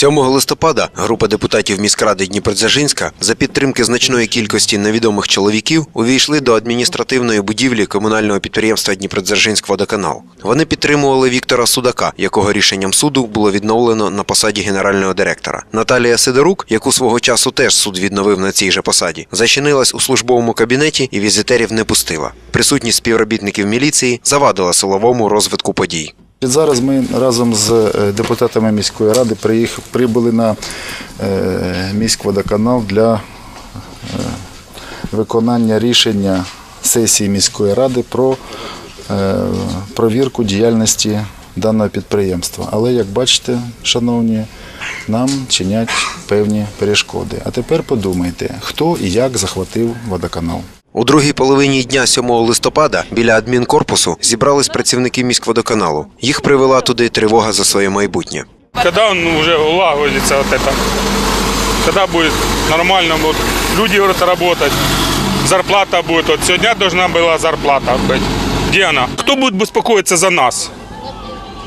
7 листопада група депутатів міськради Дніпродзержинська за підтримки значної кількості невідомих чоловіків увійшли до адміністративної будівлі комунального підприємства Дніпродзержинськводоканал. Вони підтримували Віктора Судака, якого рішенням суду було відновлено на посаді генерального директора. Наталія Сидорук, яку свого часу теж суд відновив на цій же посаді, зачинилась у службовому кабінеті і візитерів не пустила. Присутність співробітників міліції завадила силовому розвитку подій. Зараз ми разом з е, депутатами міської ради прибули на е, міськводоканал для е, виконання рішення сесії міської ради про провірку діяльності даного підприємства. Але як бачите, шановні, нам чинять певні перешкоди. А тепер подумайте, хто і як захватив водоканал. У другій половині дня 7 листопада біля адмінкорпусу зібрались працівники міськводоканалу. Їх привела туди тривога за своє майбутнє. Когда он уже улагодится вот это? Когда будет нормально, вот люди говорят, работать, зарплата будет. Вот сегодня должна была зарплата быть. Где она? Кто будет беспокоиться за нас,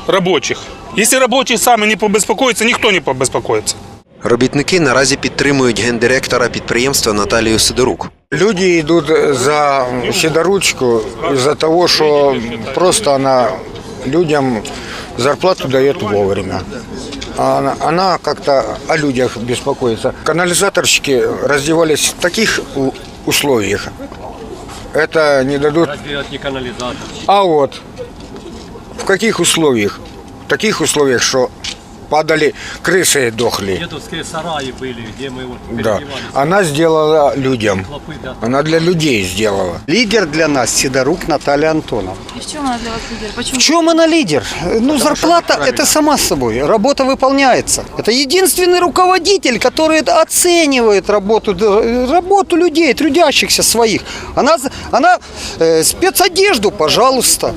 рабочих? Если рабочие сами не побеспокоятся, никто не побеспокоится. Робітники наразі підтримують гендиректора підприємства Наталію Сидорук. Люди идут за Сидоручку из-за того, что просто она людям зарплату дает вовремя. А Она, она как-то о людях беспокоится. Канализаторщики раздевались в таких условиях. Это не дадут. А вот в каких условиях? В таких условиях, что падали крысы дохли. Дедовские сараи были, где мы вот Да. Она сделала людям. Клопы, да. Она для людей сделала. Лидер для нас Сидорук Наталья Антоновна. И в чем она для вас лидер? Почему? В чем она лидер? Ну, зарплата это сама собой. Работа выполняется. Это единственный руководитель, который оценивает работу, работу людей, трудящихся своих. Она, она э, спецодежду, пожалуйста.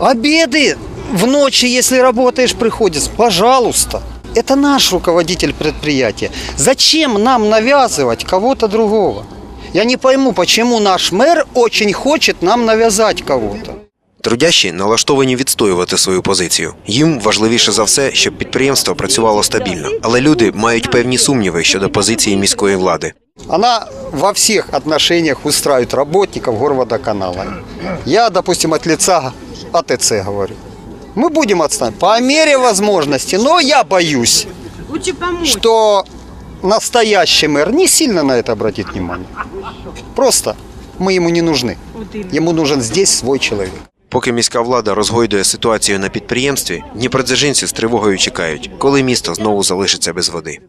Обеды в ночи, если работаешь, приходится, пожалуйста. Это наш руководитель предприятия. Зачем нам навязывать кого-то другого? Я не пойму, почему наш мэр очень хочет нам навязать кого-то. Трудящі налаштовані відстоювати свою позицію. Їм важливіше за все, щоб підприємство працювало стабільно. Але люди мають певні сумніви щодо позиції міської влади. Она во всех отношениях устраивает работников горводоканала. Я, допустим, от лица АТЦ говорю. Мы будем отстаивать по мере возможности, но я боюсь, Лучше помочь. что настоящий мэр не сильно на это обратит внимание. Просто мы ему не нужны. Вот именно. Ему нужен здесь свой человек. Поки міська влада розгойдує ситуацію на підприємстві, дніпродзержинці з тривогою чекають, коли місто знову залишиться без води.